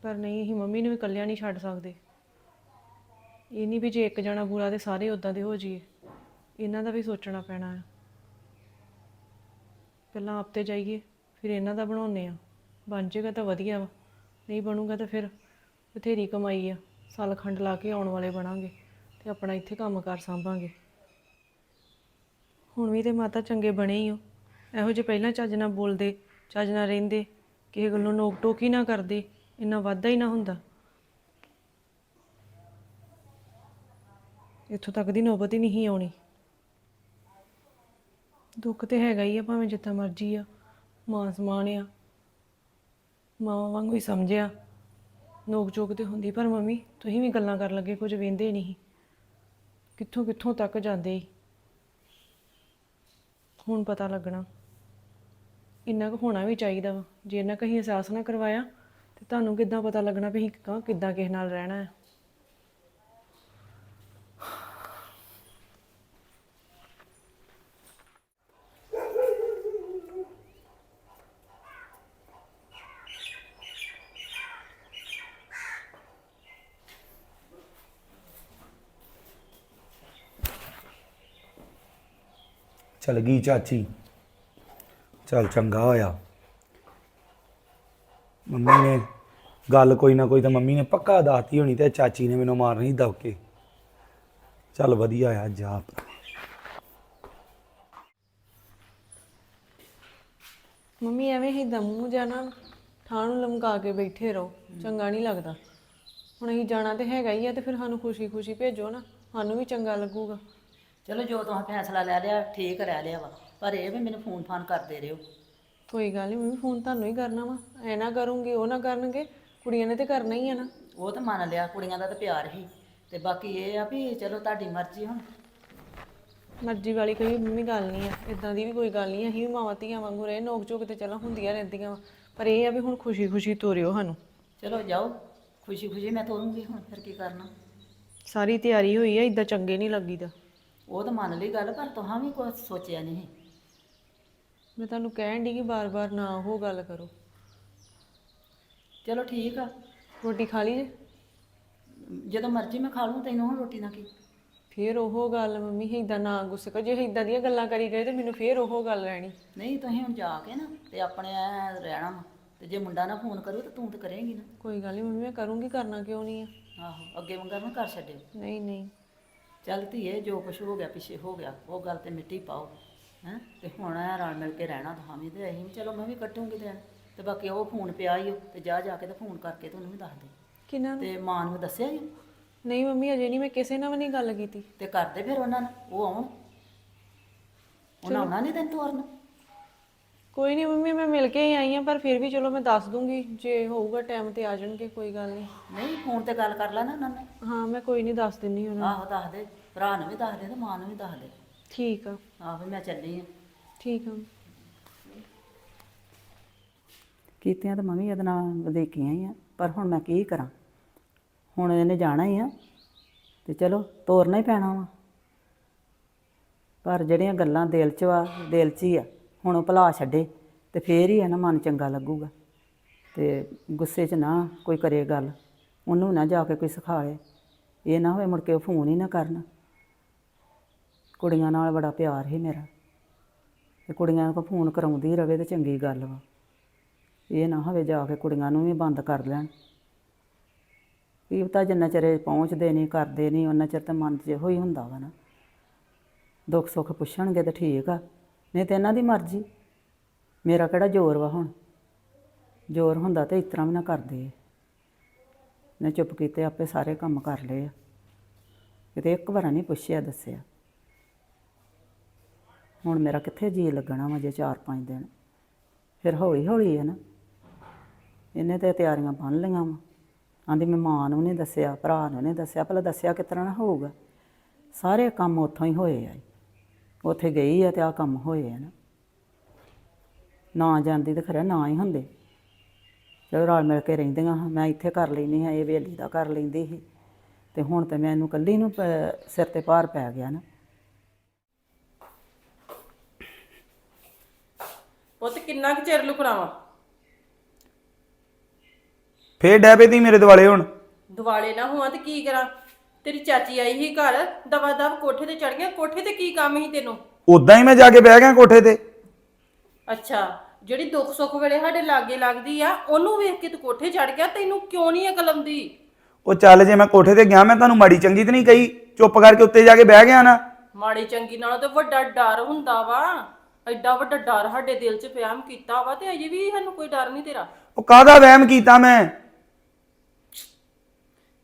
ਪਰ ਨਹੀਂ, ਅਸੀਂ ਮੰਮੀ ਨੂੰ ਵੀ ਇਕੱਲਿਆਂ ਨਹੀਂ ਛੱਡ ਸਕਦੇ। ਇਹ ਨਹੀਂ ਵੀ ਜੇ ਇੱਕ ਜਣਾ ਬੁਰਾ ਤੇ ਸਾਰੇ ਉਦਾਂ ਦੇ ਹੋ ਜਾਈਏ। ਇਹਨਾਂ ਦਾ ਵੀ ਸੋਚਣਾ ਪੈਣਾ ਆ। ਪਹਿਲਾਂ ਆਪ ਤੇ ਜਾਈਏ, ਫਿਰ ਇਹਨਾਂ ਦਾ ਬਣਾਉਨੇ ਆ। ਬਣ ਜਾਏਗਾ ਤਾਂ ਵਧੀਆ ਵਾ। ਨਹੀਂ ਬਣੂਗਾ ਤਾਂ ਫਿਰ ਬਥੇਰੀ ਕਮਾਈ ਆ। ਸਾਲ ਖੰਡ ਲਾ ਕੇ ਆਉਣ ਵਾਲੇ ਬਣਾਂਗੇ ਤੇ ਆਪਣਾ ਇੱਥੇ ਕੰਮ ਕਰ ਸਾਂਭਾਂਗੇ। ਹੁਣ ਵੀ ਤੇ ਮਾਤਾ ਚੰਗੇ ਬਣੇ ਹੀ ਹੋ। ਇਹੋ ਜਿਹੇ ਪਹਿਲਾਂ ਚੱਜ ਨਾਲ ਬੋਲਦੇ, ਚੱਜ ਨਾਲ ਰਹਿੰਦੇ, ਕਿਸੇ ਗੱਲੋਂ ਨੋਕ ਟੋਕ ਹੀ ਨਾ ਕਰਦੇ। ਇੰਨਾ ਵਾਧਾ ਹੀ ਨਾ ਹੁੰਦਾ। ਇੱਥੋਂ ਤੱਕ ਦੀ ਨੌਬਤ ਹੀ ਨਹੀਂ ਆਉਣੀ। ਦੁੱਖ ਤੇ ਹੈਗਾ ਹੀ ਆ, ਭਾਵੇਂ ਜਿੱਦਾਂ ਮਰਜ਼ੀ ਆ। ਮਾਂ ਸਮਾਨ ਆ ਮਾਵਾਂ ਵਾਂਗੂ ਹੀ ਸਮਝਿਆ। ਨੋਕ ਚੋਕ ਤੇ ਹੁੰਦੀ, ਪਰ ਮੰਮੀ, ਤੁਸੀਂ ਵੀ ਗੱਲਾਂ ਕਰਨ ਲੱਗੇ, ਕੁਝ ਵੇਂਦੇ ਨਹੀਂ ਕਿੱਥੋਂ ਕਿੱਥੋਂ ਤੱਕ ਜਾਂਦੇ ਹੁਣ ਪਤਾ ਲੱਗਣਾ। ਇੰਨਾ ਕੁ ਹੋਣਾ ਵੀ ਚਾਹੀਦਾ ਵਾ। ਜੇ ਇਹਨਾਂ ਕਹੀਂ ਅਹਿਸਾਸ ਨਾ ਕਰਵਾਇਆ, ਤੇ ਤੁਹਾਨੂੰ ਕਿੱਦਾਂ ਪਤਾ ਲੱਗਣਾ ਵੀ ਅਸੀਂ ਕਿੱਦਾਂ ਕਿੱਦਾਂ ਕਿਸੇ ਨਾਲ ਰਹਿਣਾ ਹੈ।
ਚਲ ਗਈ ਚਾਚੀ। ਚਲ ਚੰਗਾ ਹੋਇਆ। ਮੰਮੀ ਨੇ ਗੱਲ ਕੋਈ ਨਾ ਕੋਈ ਤਾਂ ਮੰਮੀ ਨੇ ਪੱਕਾ ਦੱਸਤੀ ਹੋਣੀ ਤੇ ਚਾਚੀ ਨੇ ਮੈਨੂੰ ਮਾਰਨੀ ਦਬਕੇ। ਚਲ ਵਧੀਆ ਆ ਜਾ
ਮੰਮੀ, ਐਵੇਂ ਹੀ ਦਮੂ ਜਾਣਾ ਥਾਂ ਨੂੰ ਲਮਕਾ ਕੇ ਬੈਠੇ ਰਹੋ। ਚੰਗਾ ਨਹੀਂ ਲੱਗਦਾ। ਹੁਣ ਅਸੀਂ ਜਾਣਾ ਤੇ ਹੈਗਾ ਹੀ ਆ ਤੇ ਫਿਰ ਸਾਨੂੰ ਖੁਸ਼ੀ-ਖੁਸ਼ੀ ਭੇਜੋ ਨਾ। ਸਾਨੂੰ ਵੀ ਚੰਗਾ ਲੱਗੂਗਾ।
ਚਲੋ ਜੋ ਤੁਸੀਂ ਫੈਸਲਾ ਲੈ ਲਿਆ ਠੀਕ ਰਹਿ ਲਿਆ ਵਾ। ਪਰ ਇਹ ਵੀ ਮੈਨੂੰ ਫੋਨ ਫਾਨ ਕਰਦੇ ਰਹੋ।
ਕੋਈ ਗੱਲ ਨਹੀਂ ਮੰਮੀ ਫੋਨ ਤੁਹਾਨੂੰ ਹੀ ਕਰਨਾ ਵਾ। ਐ ਨਾ ਕਰੂੰਗੀ ਉਹ ਨਾ ਕਰਨਗੇ ਕੁੜੀਆਂ ਨੇ ਤੇ ਕਰਨਾ ਹੀ ਆ ਨਾ।
ਉਹ ਤਾਂ ਮੰਨ ਲਿਆ ਕੁੜੀਆਂ ਦਾ ਤਾਂ ਪਿਆਰ ਹੀ। ਤੇ ਬਾਕੀ ਇਹ ਆ ਵੀ ਚਲੋ ਤੁਹਾਡੀ ਮਰਜ਼ੀ ਹੁਣ।
ਮਰਜ਼ੀ ਵਾਲੀ ਕੋਈ ਮੰਮੀ ਗੱਲ ਨਹੀਂ ਆ ਇਦਾਂ ਦੀ ਵੀ ਕੋਈ ਗੱਲ ਨਹੀਂ ਅਸੀਂ ਵੀ ਮਾਵਾਂ ਧੀਆਂ ਵਾਂਗੂ ਰਹੇ ਨੋਕ ਝੋਕ ਤੇ ਚਲਾ ਹੁੰਦੀਆਂ ਰਹਿੰਦੀਆਂ ਵਾ। ਪਰ ਇਹ ਆ ਵੀ ਹੁਣ ਖੁਸ਼ੀ-ਖੁਸ਼ੀ ਤੋਰਿਓ ਸਾਨੂੰ।
ਚਲੋ ਜਾਓ ਖੁਸ਼ੀ ਖੁਸ਼ੀ ਮੈਂ ਤੋਰੂੰਗੀ ਹੁਣ ਫਿਰ ਕੀ ਕਰਨਾ।
ਸਾਰੀ ਤਿਆਰੀ ਹੋਈ ਆ ਇਦਾਂ ਚੰਗੇ ਨਹੀਂ ਲੱਗੀਦਾ।
ਉਹ ਤਾਂ ਮੰਨ ਲਈ ਗੱਲ ਪਰ ਤੁਹਾਂ ਵੀ ਕੁਝ ਸੋਚਿਆ ਨਹੀਂ
ਮੈਂ ਤੁਹਾਨੂੰ ਕਹਿਣ ਦੀ ਕਿ ਬਾਰ-ਬਾਰ ਨਾ ਉਹ ਗੱਲ ਕਰੋ।
ਚਲੋ ਠੀਕ ਆ।
ਰੋਟੀ ਖਾ ਲਈ ਜੇ?
ਜਦੋਂ ਮਰਜ਼ੀ ਮੈਂ ਖਾ ਲੂੰ ਤੈਨੂੰ ਹੁਣ ਰੋਟੀ ਨਾ ਕੀ?
ਫੇਰ ਉਹ ਗੱਲ ਮੰਮੀ ਇਦਾਂ ਨਾ ਗੁੱਸੇ ਕਰੋ। ਜੇ ਇਦਾਂ ਦੀਆਂ ਗੱਲਾਂ ਕਰੀ ਗਏ ਤੇ ਮੈਨੂੰ ਫੇਰ ਉਹ ਗੱਲ ਰਹਿਣੀ।
ਨਹੀਂ ਤੁਸੀਂ ਹੁਣ ਜਾ ਕੇ ਨਾ ਤੇ ਆਪਣੇ ਐਂ ਰਹਿਣਾ ਵਾ। ਤੇ ਜੇ ਮੁੰਡਾ ਨਾ ਫੋਨ ਕਰੂ ਤਾਂ ਤੂੰ ਤਾਂ ਕਰੇਂਗੀ ਨਾ।
ਕੋਈ ਗੱਲ ਨਹੀਂ ਮੰਮੀ ਮੈਂ ਕਰੂੰਗੀ ਕਰਨਾ ਕਿਉਂ ਨਹੀਂ ਆ?
ਆਹੋ ਅੱਗੇ ਮੰਗਾ ਨਾ ਕਰ ਛੱਡਿਓ।
ਨਹੀਂ ਨਹੀਂ।
ਚੱਲ ਧੀਏ ਜੋ ਕੁਛ ਹੋ ਗਿਆ ਪਿੱਛੇ ਹੋ ਗਿਆ ਉਹ ਗੱਲ ਤੇ ਮਿੱਟੀ ਪਾਓ ਹੈ? ਤੇ ਹੁਣ ਐਂ ਰਲ ਮਿਲ ਕੇ ਰਹਿਣਾ ਤਾਂ ਵੀ ਤੇ ਅਸੀਂ ਵੀ ਚਲੋ ਮੈਂ ਵੀ ਕੱਟੂੰਗੀ ਦਿਨ ਤੇ ਬਾਕੀ ਉਹ ਫੋਨ ਪਿਆ ਹੀ ਉਹ ਤੇ ਜਾ ਜਾ ਕੇ ਤੇ ਫੋਨ ਕਰਕੇ ਤੇ ਉਹਨੂੰ ਵੀ ਦੱਸ ਦੇ।
ਕਿਨਾਂ ਨੂੰ?
ਤੇ ਮਾਂ ਨੂੰ ਦੱਸਿਆ ਜੀ
ਨਹੀਂ ਮੰਮੀ ਅਜੇ ਨਹੀਂ ਮੈਂ ਕਿਸੇ ਨਾਲ ਵੀ ਨਹੀਂ ਗੱਲ ਕੀਤੀ।
ਤੇ ਕਰਦੇ ਫਿਰ ਉਹਨਾਂ ਨੂੰ ਉਹ ਆਉਣ। ਉਹਨਾਂ ਆਉਣਾ ਨਹੀਂ ਤੈਨੂੰ ਤੋਰਨ?
ਕੋਈ ਨਹੀਂ ਮੰਮੀ ਮੈਂ ਮਿਲ ਕੇ ਹੀ ਆਈ ਆ ਪਰ ਫਿਰ ਵੀ ਚਲੋ ਮੈਂ ਦੱਸ ਦੂੰਗੀ ਜੇ ਹੋਊਗਾ ਟਾਈਮ ਤੇ ਆ ਜਾਣਗੇ ਕੋਈ ਗੱਲ ਨਹੀਂ
ਨਹੀਂ ਫੋਨ ਤੇ ਗੱਲ ਕਰ ਲੈ ਨਾ ਉਹਨਾਂ ਨਾਲ
ਹਾਂ ਮੈਂ ਕੋਈ ਨਹੀਂ ਦੱਸ ਦਿੰਨੀ ਉਹਨਾਂ
ਆਹੋ ਦੱਸ ਦੇ। ਭਰਾ ਨੂੰ ਵੀ ਦੱਸ ਦੇ ਤੇ ਮਾਂ ਨੂੰ ਵੀ ਦੱਸ ਦੇ।
ਨੂੰ। ਠੀਕ ਆ।
ਆਹੋ ਵੀ ਮੈਂ ਚੱਲੀ ਆ
ਠੀਕ ਆ।
ਕੀਤੀਆਂ ਤਾਂ ਮੈਂ ਵੀ ਇਹਦੇ ਨਾਲ ਵਧੀਕੀਆਂ ਹੀ ਆ ਪਰ ਹੁਣ ਮੈਂ ਕੀ ਕਰਾਂ? ਹੁਣ ਇਹਨੇ ਜਾਣਾ ਹੀ ਆ ਤੇ ਚਲੋ ਤੋਰਨਾ ਹੀ ਪੈਣਾ ਵਾ। ਪਰ ਜਿਹੜੀਆਂ ਗੱਲਾਂ ਦਿਲ 'ਚ ਆ ਦਿਲ 'ਚ ਹੀ ਆ। ਹੁਣ ਉਹ ਭੁਲਾ ਛੱਡੇ ਤੇ ਫੇਰ ਹੀ ਹੈ ਨਾ ਮਨ ਚੰਗਾ ਲੱਗੂਗਾ। ਤੇ ਗੁੱਸੇ 'ਚ ਨਾ ਕੋਈ ਕਰੇ ਗੱਲ, ਉਹਨੂੰ ਨਾ ਜਾ ਕੇ ਕੋਈ ਸਿਖਾਏ ਇਹ ਨਾ ਹੋਵੇ ਮੁੜ ਕੇ ਉਹ ਫੋਨ ਹੀ ਨਾ ਕਰਨ। ਕੁੜੀਆਂ ਨਾਲ ਬੜਾ ਪਿਆਰ ਹੈ ਮੇਰਾ। ਤੇ ਕੁੜੀਆਂ ਕੋ ਫੋਨ ਕਰਾਉਂਦੀ ਰਵੇ ਤੇ ਚੰਗੀ ਗੱਲ ਵਾ। ਇਹ ਨਾ ਹੋਵੇ ਜਾ ਕੇ ਕੁੜੀਆਂ ਨੂੰ ਵੀ ਬੰਦ ਕਰ ਲੈਣ। ਕੀ ਪਤਾ ਜਿੰਨਾ ਚਿਰ ਪਹੁੰਚਦੇ ਨਹੀਂ, ਕਰਦੇ ਨਹੀਂ, ਉਹਨਾਂ ਚਿਰ ਤਾਂ ਮਨ 'ਚ ਇਹੋ ਹੀ ਹੁੰਦਾ ਵਾ ਨਾ। ਦੁੱਖ ਸੁੱਖ ਪੁੱਛਣਗੇ ਤਾਂ ਠੀਕ ਆ। ਨਹੀਂ ਤੇ ਇਹਨਾਂ ਦੀ ਮਰਜ਼ੀ। ਮੇਰਾ ਕਿਹੜਾ ਜ਼ੋਰ ਵਾ ਹੁਣ? ਜ਼ੋਰ ਹੁੰਦਾ ਤੇ ਇਸ ਤਰ੍ਹਾਂ ਵੀ ਨਾ ਕਰਦੇ ਨੇ ਚੁੱਪ ਕੀਤੇ ਆਪੇ ਸਾਰੇ ਕੰਮ ਕਰ ਲਏ ਆ। ਕਿਤੇ ਇੱਕ ਵਾਰ ਨਹੀਂ ਪੁੱਛਿਆ, ਦੱਸਿਆ। ਹੁਣ ਮੇਰਾ ਕਿੱਥੇ ਜੀ ਲੱਗਣਾ ਵਾ ਜੇ 4-5 ਦਿਨ? ਫਿਰ ਹੌਲੀ ਹੌਲੀ ਹੈ ਨਾ। ਇਹਨੇ ਤੇ ਤਿਆਰੀਆਂ ਬੰਨ ਲਈਆਂ ਵਾ। ਆਂਦੀ ਮੈਂ ਮਾਂ ਨੂੰ ਨਹੀਂ ਦੱਸਿਆ, ਭਰਾ ਨੂੰ ਨਹੀਂ ਦੱਸਿਆ। ਭਲਾ ਦੱਸਿਆ ਕਿਸ ਤਰ੍ਹਾਂ ਨਾ ਹੋਊਗਾ। ਸਾਰੇ ਕੰਮ ਉੱਥੋਂ ਹੀ ਹੋਏ ਆ ਉੱਥੇ ਗਈ ਆ ਤੇ ਆ ਕੰਮ ਹੋਏ ਆ ਨਾ। ਨਾ ਜਾਂਦੀ ਤੇ ਖਰੇ ਨਾ ਹੀ ਹੁੰਦੇ। ਚਲੋ ਰਲ ਮਿਲ ਕੇ ਰਹਿੰਦੀਆਂ ਹਾਂ। ਮੈਂ ਇੱਥੇ ਕਰ ਲੈਂਦੀ ਹਾਂ ਇਹ ਵੇਲੀ ਦਾ ਕਰ ਲੈਂਦੀ ਸੀ। ਤੇ ਹੁਣ ਤੇ ਮੈਨੂੰ ਇਕੱਲੀ ਨੂੰ ਸਿਰ ਤੇ ਭਾਰ ਪੈ ਗਿਆ ਨਾ।
ਪੁੱਤ ਕਿੰਨਾ ਕੁ ਚਿਰ ਲੁਕਣਾਵਾ
ਫੇਰ ਡੈਬੇ ਤੀ ਮੇਰੇ ਦਿਵਾਲੇ ਹੁਣ।
ਦਿਵਾਲੇ ਨਾ ਹੋਵਾਂ ਤੇ ਕੀ ਕਰਾਂ? ਤੇਰੀ ਚਾਚੀ ਆਈ ਸੀ ਘਰ ਦਵਾ ਦਵ ਕੋਠੇ ਤੇ ਚੜ ਗਿਆ। ਕੋਠੇ ਤੇ ਕੀ ਕੰਮ ਸੀ ਤੈਨੂੰ?
ਉਦਾਂ ਹੀ ਮੈਂ ਜਾ ਕੇ ਬਹਿ ਗਿਆ ਕੋਠੇ ਤੇ।
ਅੱਛਾ ਜਿਹੜੀ ਦੁੱਖ ਸੁੱਖ ਵੇਲੇ ਸਾਡੇ ਲਾਗੇ ਲੱਗਦੀ ਆ ਉਹਨੂੰ ਵੇਖ ਕੇ ਤੂੰ ਕੋਠੇ ਚੜ ਗਿਆ ਤੈਨੂੰ ਕਿਉਂ ਨਹੀਂ ਅਕਲ ਆਉਂਦੀ?
ਉਹ ਚੱਲ ਜੇ ਮੈਂ ਕੋਠੇ ਤੇ ਗਿਆ ਮੈਂ ਤੁਹਾਨੂੰ ਮਾੜੀ ਚੰਗੀ ਤੇ ਨਹੀਂ ਕਹੀ। ਚੁੱਪ ਕਰਕੇ ਉੱਤੇ ਜਾ ਕੇ ਬਹਿ ਗਿਆ ਨਾ।
ਮਾੜੀ ਚੰਗੀ ਨਾਲੋਂ ਤੇ ਵੱਡਾ ਡਰ ਹੁੰਦਾ ਵਾ। ਐਡਾ ਵੱਡਾ ਡਰ ਸਾਡੇ ਦਿਲ 'ਚ ਪਿਆਮ ਕੀਤਾ ਵਾ ਤੇ ਅਜੇ ਵੀ ਸਾਨੂੰ ਕੋਈ ਡਰ ਨਹੀਂ ਤੇਰਾ।
ਉਹ ਕਾਹਦਾ ਵਹਿਮ ਕੀਤਾ ਮੈਂ?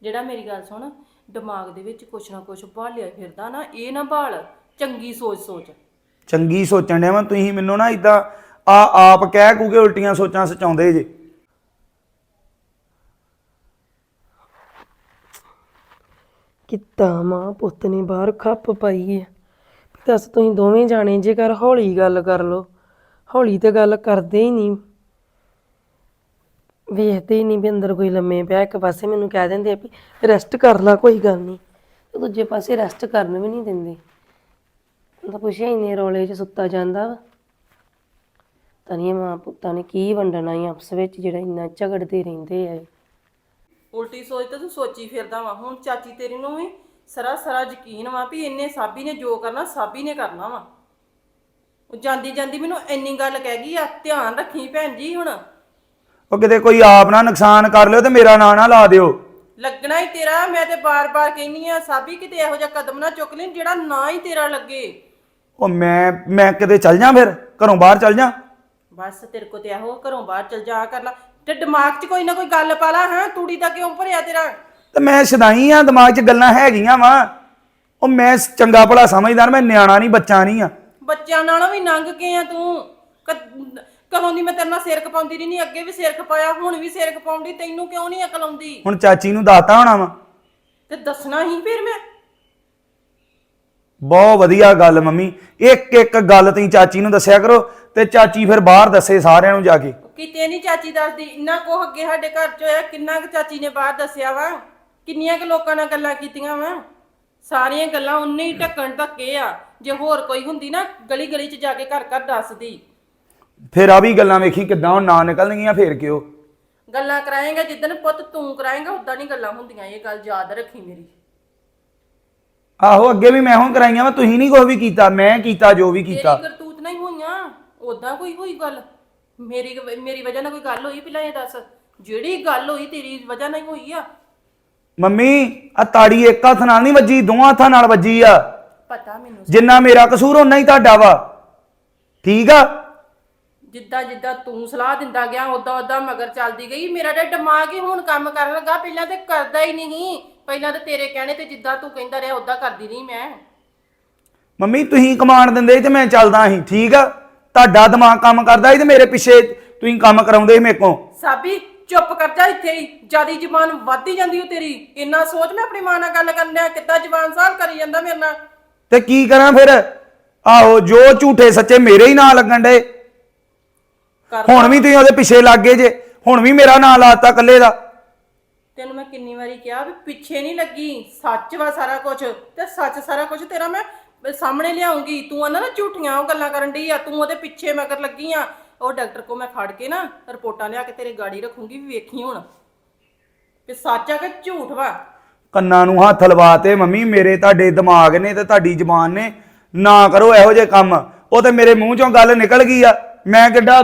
ਜਿਹੜਾ ਮੇਰੀ ਗੱਲ ਸੁਣ ਦਿਮਾਗ ਦੇ ਵਿੱਚ ਕੁਛ ਨਾ ਕੁਛ ਭਾਲਿਆ ਫਿਰਦਾ ਨਾ ਇਹ ਨਾ ਭਾਲ ਚੰਗੀ ਸੋਚ ਸੋਚ।
ਚੰਗੀ ਸੋਚਣ ਡਿਆ ਮੈਂ ਤੁਸੀਂ ਮੈਨੂੰ ਨਾ ਇਦਾਂ ਆ ਆਪ ਕਹਿ ਕੂ ਕੇ ਉਲਟੀਆਂ ਸੋਚਾਂ ਸਚਾਉਂਦੇ ਜੇ।
ਕਿੱਦਾਂ ਮਾਂ ਪੁੱਤ ਨੇ ਬਾਹਰ ਖੱਪ ਪਾਈ ਹੈ ਦੱਸ ਤੁਸੀਂ ਦੋਵੇਂ ਜਾਣੇ ਜੇਕਰ ਹੌਲੀ ਗੱਲ ਕਰ ਲੋ ਹੌਲੀ ਤੇ ਗੱਲ ਕਰਦੇ ਹੀ ਨਹੀਂ। ਵੇਖਦੇ ਹੀ ਨਹੀਂ ਵੀ ਅੰਦਰ ਕੋਈ ਲੰਮੇ ਪਿਆ, ਇੱਕ ਪਾਸੇ ਮੈਨੂੰ ਕਹਿ ਦਿੰਦੇ ਆ ਵੀ ਰੈਸਟ ਕਰ ਲਾ, ਕੋਈ ਗੱਲ ਨਹੀਂ। ਤੇ ਦੂਜੇ ਪਾਸੇ ਰੈਸਟ ਕਰਨ ਵੀ ਨਹੀਂ ਦਿੰਦੇ। ਤਾਂ ਪੁੱਛਿਆ ਇੰਨੇ ਰੋਲੇ 'ਚ ਸੁੱਤਾ ਜਾਂਦਾ ਵਾ। ਤਨੀਆਂ ਮਾਂ ਪੁੱਤਾਂ ਨੇ ਕੀ ਵੰਡਣਾ ਹੀ ਆਪਸ ਵਿੱਚ, ਜਿਹੜਾ ਇੰਨਾ ਝਗੜਦੇ ਰਹਿੰਦੇ ਆ
ਉਲਟੀ ਸੋਚ ਤੇ ਤੂੰ ਸੋਚੀ ਫਿਰਦਾ ਵਾ। ਹੁਣ ਚਾਚੀ ਤੇਰੀ ਨੂੰ ਵੀ ਸਰਾ ਸਰਾ ਯਕੀਨ ਵਾ ਵੀ ਇੰਨੇ ਸਾਬੀ ਨੇ ਜੋ ਕਰਨਾ, ਸਾਬੀ ਨੇ ਕਰਨਾ ਵਾ। ਉਹ ਜਾਂਦੀ ਜਾਂਦੀ ਮੈਨੂੰ ਇੰਨੀ ਗੱਲ ਕਹਿ ਗਈ ਆ, ਧਿਆਨ ਰੱਖੀ ਭੈਣ ਜੀ ਹੁਣ।
ਉਹ ਕਿਤੇ ਕੋਈ ਆਪ ਨਾ ਨੁਕਸਾਨ ਕਰ ਲਿਓ ਤੇ ਮੇਰਾ ਨਾਂ ਨਾ ਲਾ ਦਿਓ।
ਲੱਗਣਾ ਹੀ ਤੇਰਾ ਮੈਂ ਤੇ ਬਾਰ-ਬਾਰ ਕਹਿੰਨੀ ਆ ਸਾਬੀ ਕਿਤੇ ਇਹੋ ਜਿਹਾ ਕਦਮ ਨਾ ਚੁੱਕ ਲਈ ਜਿਹੜਾ ਨਾ ਹੀ ਤੇਰਾ ਲੱਗੇ।
ਉਹ ਮੈਂ ਮੈਂ ਕਿਤੇ ਚੱਲ ਜਾ ਫਿਰ? ਘਰੋਂ ਬਾਹਰ ਚੱਲ ਜਾ?
ਬਸ ਤੇਰੇ ਕੋ ਤੇ ਇਹੋ ਘਰੋਂ ਬਾਹਰ ਚਲ ਜਾ ਕਰ ਲਾ। ਤੇ ਦਿਮਾਗ 'ਚ ਕੋਈ ਨਾ ਕੋਈ ਗੱਲ ਪਾ ਲਾ ਹਾਂ ਤੂੜੀ ਦਾ ਕਿਉਂ ਭਰਿਆ ਤੇਰਾ?
ਤੇ ਮੈਂ ਸ਼ਦਾਈ ਆ ਦਿਮਾਗ 'ਚ ਗੱਲਾਂ ਹੈਗੀਆਂ ਵਾ। ਉਹ ਮੈਂ ਚੰਗਾ ਭਲਾ ਸਮਝਦਾਰ ਮੈਂ ਨਿਆਣਾ ਨਹੀਂ ਬੱਚਾ ਨਹੀਂ ਆ।
ਬੱਚਿਆਂ ਨਾਲੋਂ ਵੀ ਨੰਗ ਕੇ ਆ ਤੂੰ? ਕ- ਕਦੋਂ ਦੀ ਮੈਂ ਤੇਰੇ ਨਾਲ ਸਿਰ ਖਪਾਉਂਦੀ ਰਹੀ ਨਹੀਂ ਅੱਗੇ ਵੀ ਸਿਰ ਖਪਾਇਆ ਹੁਣ ਵੀ ਸਿਰ ਖਪਾਉਂਦੀ ਤੈਨੂੰ ਕਿਉਂ ਨਹੀਂ ਅਕਲ ਆਉਂਦੀ?
ਹੁਣ ਚਾਚੀ ਨੂੰ ਦਾਤਾ ਹੋਣਾ ਵਾ।
ਤੇ ਦੱਸਣਾ ਹੀ ਫਿਰ ਮੈਂ।
ਬਹੁਤ ਵਧੀਆ ਗੱਲ ਮੰਮੀ ਇੱਕ ਇੱਕ ਗੱਲ ਤੁਸੀਂ ਚਾਚੀ ਨੂੰ ਦੱਸਿਆ ਕਰੋ ਤੇ ਚਾਚੀ ਫਿਰ ਬਾਹਰ ਦੱਸੇ ਸਾਰਿਆਂ ਨੂੰ ਜਾ ਕੇ।
ਕਿਤੇ ਨਹੀਂ ਚਾਚੀ ਦੱਸਦੀ ਇੰਨਾ ਕੋ ਅੱਗੇ ਸਾਡੇ ਘਰ ਚ ਹੋਇਆ ਕਿੰਨਾ ਕੁ ਚਾਚੀ ਨੇ ਬਾਹਰ ਦੱਸਿਆ ਵਾ। ਕਿੰਨੀਆਂ ਕੁ ਲੋਕਾਂ ਨਾਲ ਗੱਲਾਂ ਕੀਤੀਆਂ ਵਾ। ਸਾਰੀਆਂ ਗੱਲਾਂ ਉਨੇ ਹੀ ਢੱਕਣ ਢੱਕੇ ਆ। ਜੇ ਹੋਰ ਕੋਈ ਹੁੰਦੀ ਨਾ ਗਲੀ ਗਲੀ ਚ ਜਾ ਕੇ ਘਰ ਘਰ ਦੱਸਦੀ।
ਫਿਰ ਆ ਵੀ ਗੱਲਾਂ ਵੇਖੀ ਕਿੱਦਾਂ ਹੁਣ ਨਾ ਨਿਕਲਣਗੀਆਂ ਫੇਰ ਕਿਉ?
ਗੱਲਾਂ ਕਰਾਏਗਾ ਜਿੱਦਣ ਪੁੱਤ ਤੂੰ ਕਰਾਏਗਾ ਉਦਾਂ ਨਹੀਂ ਗੱਲਾਂ ਹੁੰਦੀਆਂ ਇਹ ਗੱਲ ਯਾਦ ਰੱਖੀ ਮੇਰੀ।
ਆਹੋ ਅੱਗੇ ਵੀ ਮੈਂ ਹੁਣ ਕਰਾਈਆਂ ਵਾ ਤੁਸੀਂ ਨਹੀਂ ਕੋਈ ਵੀ ਕੀਤਾ ਮੈਂ ਕੀਤਾ ਜੋ ਵੀ ਕੀਤਾ।
ਤੇਰੀ ਕਰਤੂਤ ਨਹੀਂ ਹੋਈਆਂ ਉਦਾਂ ਕੋਈ ਹੋਈ ਗੱਲ? ਮੇਰੀ ਮੇਰੀ ਵਜ੍ਹਾ ਨਾਲ ਕੋਈ ਗੱਲ ਹੋਈ ਪਹਿਲਾਂ ਇਹ ਦੱਸ? ਜਿਹੜੀ ਗੱਲ ਹੋਈ ਤੇਰੀ ਵਜ੍ਹਾ ਨਾਲ ਹੀ ਹੋਈ ਆ?
ਮੰਮੀ ਆ ਤਾੜੀ ਇੱਕ ਹੱਥ ਨਾਲ ਨਹੀਂ ਵੱਜੀ ਦੋਵਾਂ ਹੱਥਾਂ ਨਾਲ ਵੱਜੀ ਆ।
ਪਤਾ ਮੈਨੂੰ
ਜਿੰਨਾ ਮੇਰਾ ਕਸੂਰ ਓਨਾ ਹੀ ਤੁਹਾਡਾ ਵਾ। ਠੀਕ ਆ?
ਜਿੱਦਾਂ ਜਿੱਦਾਂ ਤੂੰ ਸਲਾਹ ਦਿੰਦਾ ਗਿਆ ਉਦਾਂ ਉਦਾਂ ਮਗਰ ਚੱਲਦੀ ਗਈ। ਮੇਰਾ ਤਾਂ ਦਿਮਾਗ ਹੀ ਹੁਣ ਕੰਮ ਕਰਨ ਲੱਗਾ ਪਹਿਲਾਂ ਤੇ ਕਰਦਾ ਹੀ ਨਹੀਂ। ਪਹਿਲਾਂ ਤੇ ਤੇਰੇ ਕਹਿਣੇ ਤੇ ਜਿੱਦਾਂ ਤੂੰ ਕਹਿੰਦਾ ਰਿਹਾ ਉਦਾਂ ਕਰਦੀ ਨਹੀਂ ਮੈਂ।
ਮੰਮੀ ਤੁਸੀਂ ਕਮਾਂਡ ਦਿੰਦੇ ਤੇ ਮੈਂ ਚੱਲਦਾ ਸੀ ਠੀਕ ਆ? ਤੁਹਾਡਾ ਦਿਮਾਗ ਕੰਮ ਕਰਦਾ ਸੀ ਤੇ ਮੇਰੇ ਪਿੱਛੇ ਤੁਸੀਂ ਕੰਮ ਕਰਾਉਂਦੇ ਸੀ ਮੇਰੇ ਕੋਲ।
ਸਾਬੀ ਚੁੱਪ ਕਰ ਜਾ ਇੱਥੇ ਹੀ। ਜਿਆਦੀ ਜ਼ਬਾਨ ਵੱਧਦੀ ਜਾਂਦੀ ਓ ਤੇਰੀ। ਇੰਨਾ ਸੋਚ ਮੈਂ ਆਪਣੀ ਮਾਂ ਨਾਲ ਗੱਲ ਕਰਨ ਡਿਆ ਕਿੱਦਾਂ ਜ਼ਬਾਨ ਸਾਲ ਕਰੀ ਜਾਂਦਾ ਮੇਰੇ ਨਾਲ।
ਤੇ ਕੀ ਕਰਾਂ ਫਿਰ? ਆਹੋ ਜੋ ਝੂਠੇ ਸੱਚੇ ਮੇਰੇ ਹੀ ਨਾਂ ਲੱਗਣ ਡੇ ਹੁਣ ਵੀ ਤੁਸੀਂ ਉਹਦੇ ਪਿੱਛੇ ਲੱਗ ਗਏ ਜੇ ਹੁਣ ਵੀ ਮੇਰਾ ਨਾਂ ਲਾਤਾ ਇਕੱਲੇ ਦਾ।
ਤੈਨੂੰ ਮੈਂ ਕਿੰਨੀ ਵਾਰੀ ਕਿਹਾ ਵੀ ਪਿੱਛੇ ਨਹੀਂ ਲੱਗੀ ਸੱਚ ਵਾ ਸਾਰਾ ਕੁਝ ਤੇ ਸੱਚ ਸਾਰਾ ਕੁਝ ਤੇਰਾ ਮੈਂ ਸਾਹਮਣੇ ਲਿਆਉਂਗੀ ਤੂੰ ਆਨਾ ਨਾ ਝੂਠੀਆਂ ਉਹ ਗੱਲਾਂ ਕਰਨ ਡਈ ਆ ਤੂੰ ਉਹਦੇ ਪਿੱਛੇ ਮਗਰ ਲੱਗੀ ਆ ਉਹ ਡਾਕਟਰ ਕੋ ਮੈਂ ਖੜ ਕੇ ਨਾ ਰਿਪੋਰਟਾਂ ਲਿਆ ਕੇ ਤੇਰੇ ਗਾੜੀ ਰੱਖੂੰਗੀ ਵੀ ਵੇਖੀ ਹੁਣ। ਵੀ ਸੱਚ ਆ ਕਿ ਝੂਠ ਵਾ?
ਕੰਨਾਂ ਨੂੰ ਹੱਥ ਲਵਾਤੇ ਮੰਮੀ ਮੇਰੇ ਤੁਹਾਡੇ ਦਿਮਾਗ ਨੇ ਤੇ ਤੁਹਾਡੀ ਜ਼ਬਾਨ ਨੇ। ਨਾ ਕਰੋ ਇਹੋ ਜਿਹੇ ਕੰਮ ਉਹ ਤੇ ਮੇਰੇ ਮੂੰਹ ਚੋਂ ਗੱਲ ਨਿਕਲ ਗਈ ਆ। ਮੈਂ ਕਿੱਡਾ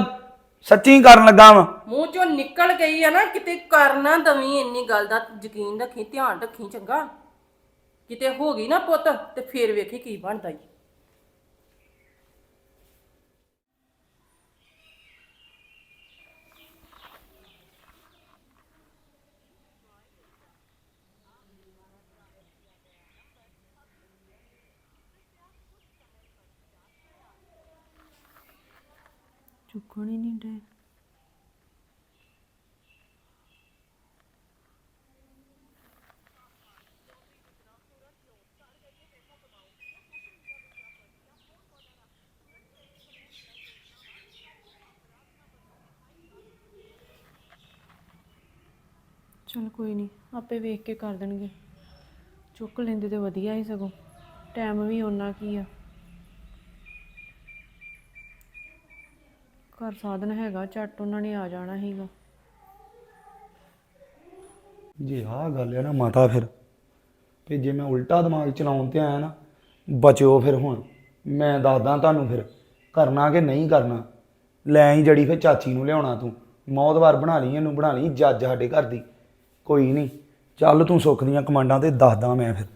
ਸੱਚੀ ਕਰਨ ਲੱਗਾ ਵਾਂ।
ਮੂੰਹ ਚੋਂ ਨਿਕਲ ਗਈ ਆ ਨਾ, ਕਿਤੇ ਕਰਨਾ ਦਵੀਂ ਇੰਨੀ ਗੱਲ ਦਾ, ਯਕੀਨ ਰੱਖੀ, ਧਿਆਨ ਰੱਖੀ ਚੰਗਾ। ਕਿਤੇ ਹੋ ਗਈ ਨਾ ਪੁੱਤ, ਤੇ ਫੇਰ ਵੇਖੀ ਕੀ ਬਣਦਾ ਈ।
ਚੁੱਕਣ ਹੀ ਨਹੀਂ ਡੇ। ਚਲ ਕੋਈ ਨਹੀਂ, ਆਪੇ ਵੇਖ ਕੇ ਕਰ ਦੇਣਗੇ। ਚੁੱਕ ਲੈਂਦੇ ਤੇ ਵਧੀਆ ਹੀ ਸਗੋਂ। ਟਾਈਮ ਵੀ ਓਨਾ ਕੀ ਆ। ਘਰ ਸਾਧਨ ਹੈਗਾ, ਝੱਟ ਉਹਨਾਂ ਨੇ ਆ ਜਾਣਾ ਸੀਗਾ।
ਜੇ ਆਹ ਗੱਲ ਹੈ ਨਾ ਮਾਤਾ ਫਿਰ, ਤੇ ਜੇ ਮੈਂ ਉਲਟਾ ਦਿਮਾਗ ਚਲਾਉਣ ਤੇ ਆਇਆ ਨਾ, ਬਚਿਓ ਫਿਰ ਹੁਣ। ਮੈਂ ਦੱਸਦਾ ਤੁਹਾਨੂੰ ਫਿਰ, ਕਰਨਾ ਕਿ ਨਹੀਂ ਕਰਨਾ? ਲੈ ਆਈ ਜੜੀ ਫਿਰ ਚਾਚੀ ਨੂੰ ਲਿਆਉਣਾ ਤੂੰ। ਮੌਤਵਾਰ ਬਣਾ ਲਈ, ਇਹਨੂੰ ਬਣਾ ਲਈ, ਜੱਜ ਸਾਡੇ ਘਰ ਦੀ। ਕੋਈ ਨਹੀਂ, ਚੱਲ ਤੂੰ ਸੁੱਖ ਦੀਆਂ ਕਮਾਂਡਾਂ ਤੇ ਦੱਸਦਾ ਮੈਂ ਫਿਰ।